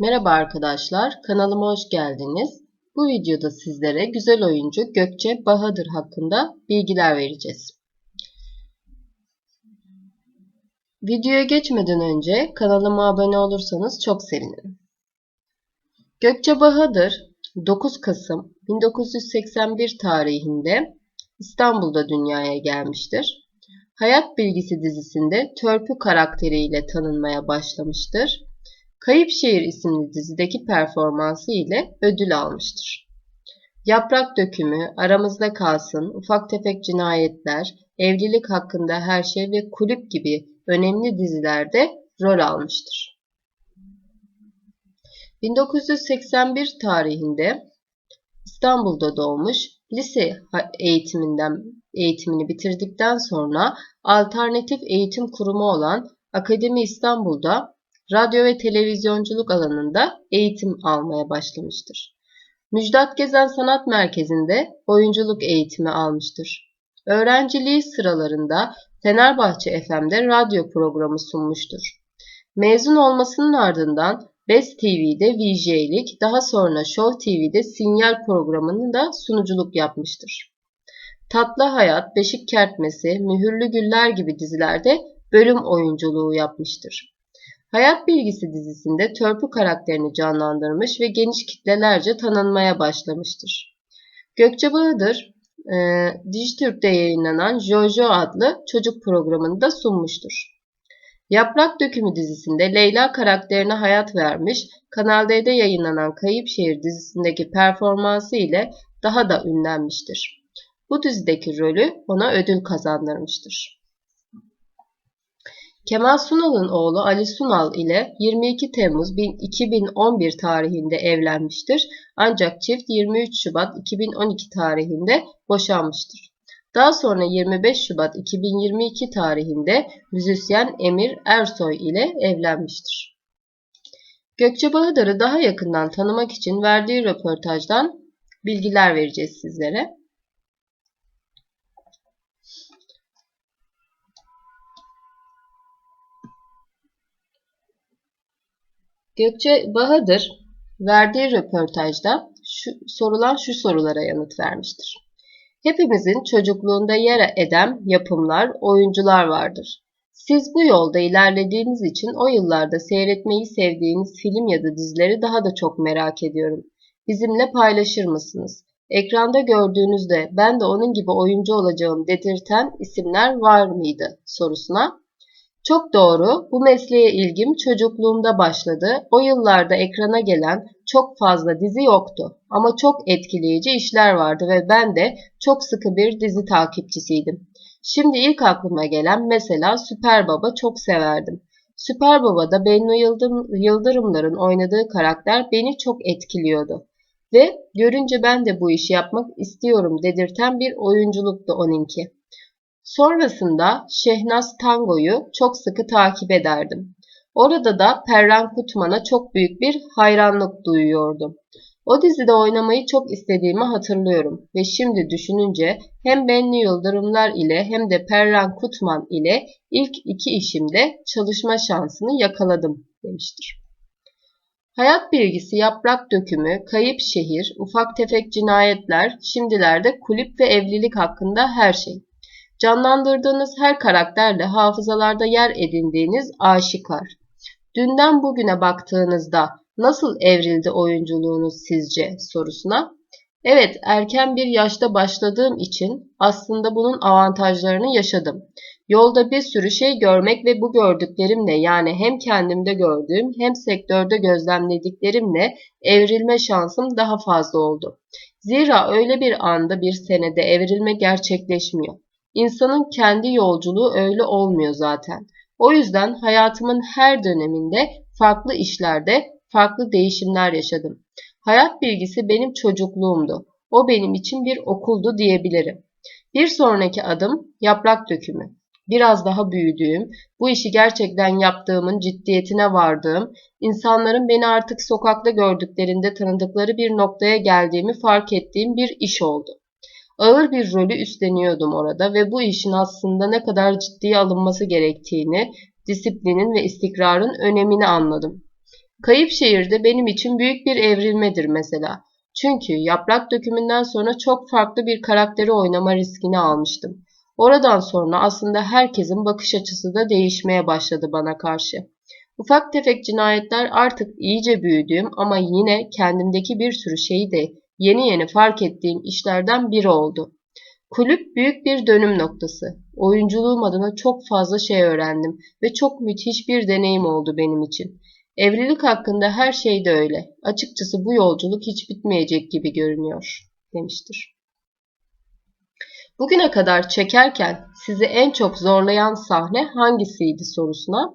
Merhaba arkadaşlar, kanalıma hoş geldiniz. Bu videoda sizlere güzel oyuncu Gökçe Bahadır hakkında bilgiler vereceğiz. Videoya geçmeden önce kanalıma abone olursanız çok sevinirim. Gökçe Bahadır 9 Kasım 1981 tarihinde İstanbul'da dünyaya gelmiştir. Hayat Bilgisi dizisinde Törpü karakteriyle tanınmaya başlamıştır. Kayıp Şehir isimli dizideki performansı ile ödül almıştır. Yaprak Dökümü, Aramızda Kalsın, Ufak Tefek Cinayetler, Evlilik Hakkında Her Şey ve Kulüp gibi önemli dizilerde rol almıştır. 1981 tarihinde İstanbul'da doğmuş, lise eğitiminden eğitimini bitirdikten sonra alternatif eğitim kurumu olan Akademi İstanbul'da radyo ve televizyonculuk alanında eğitim almaya başlamıştır. Müjdat Gezen Sanat Merkezi'nde oyunculuk eğitimi almıştır. Öğrenciliği sıralarında Fenerbahçe FM'de radyo programı sunmuştur. Mezun olmasının ardından Best TV'de VJ'lik, daha sonra Show TV'de sinyal programının da sunuculuk yapmıştır. Tatlı Hayat, Beşik Kertmesi, Mühürlü Güller gibi dizilerde bölüm oyunculuğu yapmıştır. Hayat Bilgisi dizisinde Törpü karakterini canlandırmış ve geniş kitlelerce tanınmaya başlamıştır. Gökçe Bahadır, e, Dijitürk'te yayınlanan Jojo adlı çocuk programını da sunmuştur. Yaprak Dökümü dizisinde Leyla karakterine hayat vermiş, Kanal D'de yayınlanan Kayıp Şehir dizisindeki performansı ile daha da ünlenmiştir. Bu dizideki rolü ona ödül kazandırmıştır. Kemal Sunal'ın oğlu Ali Sunal ile 22 Temmuz 2011 tarihinde evlenmiştir. Ancak çift 23 Şubat 2012 tarihinde boşanmıştır. Daha sonra 25 Şubat 2022 tarihinde müzisyen Emir Ersoy ile evlenmiştir. Gökçe Bahadır'ı daha yakından tanımak için verdiği röportajdan bilgiler vereceğiz sizlere. Gökçe Bahadır verdiği röportajda şu, sorulan şu sorulara yanıt vermiştir. Hepimizin çocukluğunda yer eden yapımlar, oyuncular vardır. Siz bu yolda ilerlediğiniz için o yıllarda seyretmeyi sevdiğiniz film ya da dizileri daha da çok merak ediyorum. Bizimle paylaşır mısınız? Ekranda gördüğünüzde ben de onun gibi oyuncu olacağım dedirten isimler var mıydı sorusuna çok doğru. Bu mesleğe ilgim çocukluğumda başladı. O yıllarda ekrana gelen çok fazla dizi yoktu. Ama çok etkileyici işler vardı ve ben de çok sıkı bir dizi takipçisiydim. Şimdi ilk aklıma gelen mesela Süper Baba çok severdim. Süper Baba'da Bennu Yıldırımların oynadığı karakter beni çok etkiliyordu. Ve görünce ben de bu işi yapmak istiyorum dedirten bir oyunculuktu onunki. Sonrasında Şehnaz Tango'yu çok sıkı takip ederdim. Orada da Perran Kutman'a çok büyük bir hayranlık duyuyordum. O dizide oynamayı çok istediğimi hatırlıyorum ve şimdi düşününce hem Benli Yıldırımlar ile hem de Perran Kutman ile ilk iki işimde çalışma şansını yakaladım demiştir. Hayat bilgisi, yaprak dökümü, kayıp şehir, ufak tefek cinayetler, şimdilerde kulüp ve evlilik hakkında her şey. Canlandırdığınız her karakterle hafızalarda yer edindiğiniz aşikar. Dünden bugüne baktığınızda nasıl evrildi oyunculuğunuz sizce sorusuna Evet, erken bir yaşta başladığım için aslında bunun avantajlarını yaşadım. Yolda bir sürü şey görmek ve bu gördüklerimle yani hem kendimde gördüğüm hem sektörde gözlemlediklerimle evrilme şansım daha fazla oldu. Zira öyle bir anda bir senede evrilme gerçekleşmiyor. İnsanın kendi yolculuğu öyle olmuyor zaten. O yüzden hayatımın her döneminde farklı işlerde farklı değişimler yaşadım. Hayat bilgisi benim çocukluğumdu. O benim için bir okuldu diyebilirim. Bir sonraki adım yaprak dökümü. Biraz daha büyüdüğüm, bu işi gerçekten yaptığımın ciddiyetine vardığım, insanların beni artık sokakta gördüklerinde tanıdıkları bir noktaya geldiğimi fark ettiğim bir iş oldu. Ağır bir rolü üstleniyordum orada ve bu işin aslında ne kadar ciddiye alınması gerektiğini, disiplinin ve istikrarın önemini anladım. Kayıp şehirde benim için büyük bir evrilmedir mesela. Çünkü yaprak dökümünden sonra çok farklı bir karakteri oynama riskini almıştım. Oradan sonra aslında herkesin bakış açısı da değişmeye başladı bana karşı. Ufak tefek cinayetler artık iyice büyüdüğüm ama yine kendimdeki bir sürü şeyi de yeni yeni fark ettiğim işlerden biri oldu. Kulüp büyük bir dönüm noktası. Oyunculuğum adına çok fazla şey öğrendim ve çok müthiş bir deneyim oldu benim için. Evlilik hakkında her şey de öyle. Açıkçası bu yolculuk hiç bitmeyecek gibi görünüyor, demiştir. Bugüne kadar çekerken sizi en çok zorlayan sahne hangisiydi sorusuna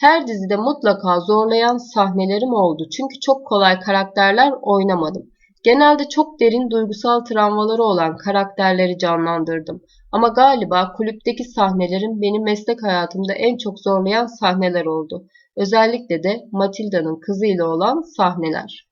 her dizide mutlaka zorlayan sahnelerim oldu çünkü çok kolay karakterler oynamadım. Genelde çok derin duygusal travmaları olan karakterleri canlandırdım. Ama galiba kulüpteki sahnelerim benim meslek hayatımda en çok zorlayan sahneler oldu. Özellikle de Matilda'nın kızıyla olan sahneler.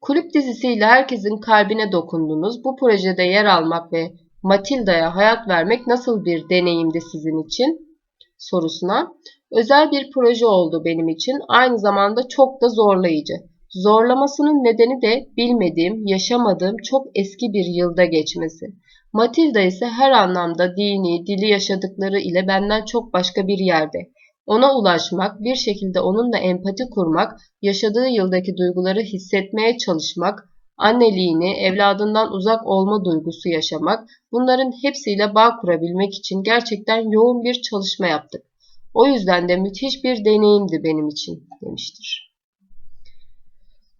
Kulüp dizisiyle herkesin kalbine dokundunuz. Bu projede yer almak ve Matilda'ya hayat vermek nasıl bir deneyimdi sizin için? sorusuna özel bir proje oldu benim için. Aynı zamanda çok da zorlayıcı. Zorlamasının nedeni de bilmediğim, yaşamadığım çok eski bir yılda geçmesi. Matilda ise her anlamda dini, dili yaşadıkları ile benden çok başka bir yerde. Ona ulaşmak, bir şekilde onunla empati kurmak, yaşadığı yıldaki duyguları hissetmeye çalışmak, anneliğini, evladından uzak olma duygusu yaşamak, bunların hepsiyle bağ kurabilmek için gerçekten yoğun bir çalışma yaptık. O yüzden de müthiş bir deneyimdi benim için demiştir.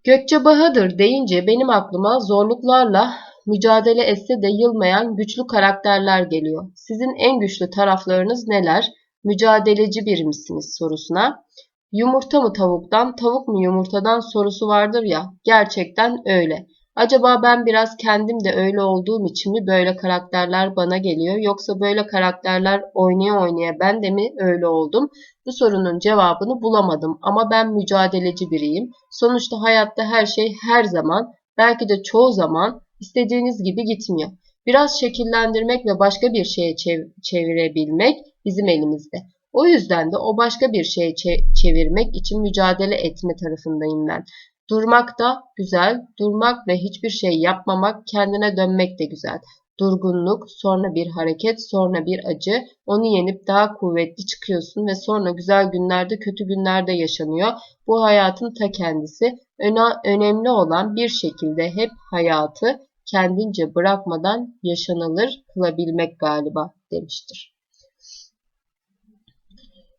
Gökçe Bahadır deyince benim aklıma zorluklarla mücadele etse de yılmayan güçlü karakterler geliyor. Sizin en güçlü taraflarınız neler? Mücadeleci bir misiniz sorusuna. Yumurta mı tavuktan, tavuk mu yumurtadan sorusu vardır ya. Gerçekten öyle. Acaba ben biraz kendim de öyle olduğum için mi böyle karakterler bana geliyor yoksa böyle karakterler oynaya oynaya ben de mi öyle oldum? Bu sorunun cevabını bulamadım ama ben mücadeleci biriyim. Sonuçta hayatta her şey her zaman belki de çoğu zaman istediğiniz gibi gitmiyor. Biraz şekillendirmek ve başka bir şeye çevirebilmek bizim elimizde. O yüzden de o başka bir şeye çevirmek için mücadele etme tarafındayım ben. Durmak da güzel, durmak ve hiçbir şey yapmamak, kendine dönmek de güzel. Durgunluk, sonra bir hareket, sonra bir acı. Onu yenip daha kuvvetli çıkıyorsun ve sonra güzel günlerde, kötü günlerde yaşanıyor. Bu hayatın ta kendisi. Öne, önemli olan bir şekilde hep hayatı kendince bırakmadan yaşanılır kılabilmek galiba demiştir.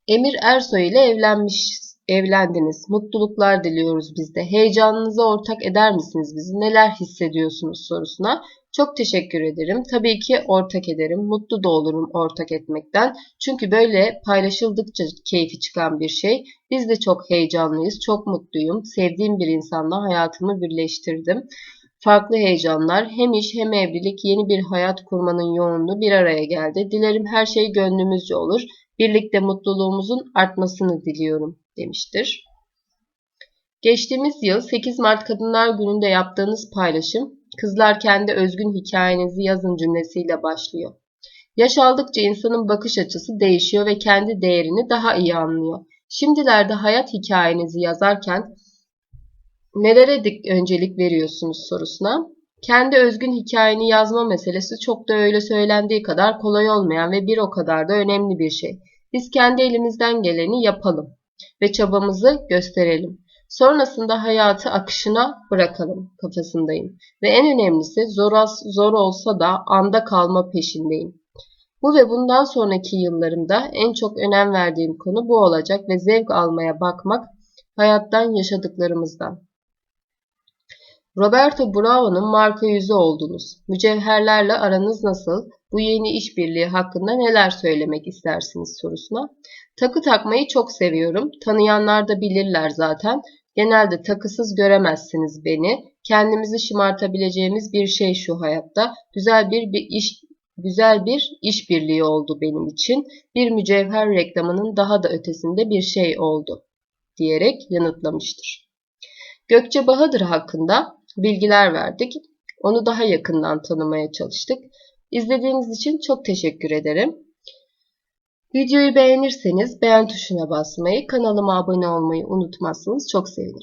Emir Ersoy ile evlenmiş evlendiniz. Mutluluklar diliyoruz biz de. Heyecanınıza ortak eder misiniz bizi? Neler hissediyorsunuz sorusuna. Çok teşekkür ederim. Tabii ki ortak ederim. Mutlu da olurum ortak etmekten. Çünkü böyle paylaşıldıkça keyfi çıkan bir şey. Biz de çok heyecanlıyız. Çok mutluyum. Sevdiğim bir insanla hayatımı birleştirdim. Farklı heyecanlar, hem iş hem evlilik, yeni bir hayat kurmanın yoğunluğu bir araya geldi. Dilerim her şey gönlümüzce olur. Birlikte mutluluğumuzun artmasını diliyorum demiştir. Geçtiğimiz yıl 8 Mart Kadınlar Günü'nde yaptığınız paylaşım Kızlar kendi özgün hikayenizi yazın cümlesiyle başlıyor. Yaş aldıkça insanın bakış açısı değişiyor ve kendi değerini daha iyi anlıyor. Şimdilerde hayat hikayenizi yazarken nelere öncelik veriyorsunuz sorusuna kendi özgün hikayeni yazma meselesi çok da öyle söylendiği kadar kolay olmayan ve bir o kadar da önemli bir şey. Biz kendi elimizden geleni yapalım ve çabamızı gösterelim. Sonrasında hayatı akışına bırakalım kafasındayım. Ve en önemlisi zor, az, zor olsa da anda kalma peşindeyim. Bu ve bundan sonraki yıllarımda en çok önem verdiğim konu bu olacak ve zevk almaya bakmak hayattan yaşadıklarımızdan. Roberto Bravo'nun marka yüzü oldunuz. Mücevherlerle aranız nasıl? Bu yeni işbirliği hakkında neler söylemek istersiniz sorusuna. Takı takmayı çok seviyorum. Tanıyanlar da bilirler zaten. Genelde takısız göremezsiniz beni. Kendimizi şımartabileceğimiz bir şey şu hayatta. Güzel bir, bir iş güzel bir işbirliği oldu benim için. Bir mücevher reklamının daha da ötesinde bir şey oldu diyerek yanıtlamıştır. Gökçe Bahadır hakkında bilgiler verdik. Onu daha yakından tanımaya çalıştık. İzlediğiniz için çok teşekkür ederim. Videoyu beğenirseniz beğen tuşuna basmayı, kanalıma abone olmayı unutmazsanız çok sevinirim.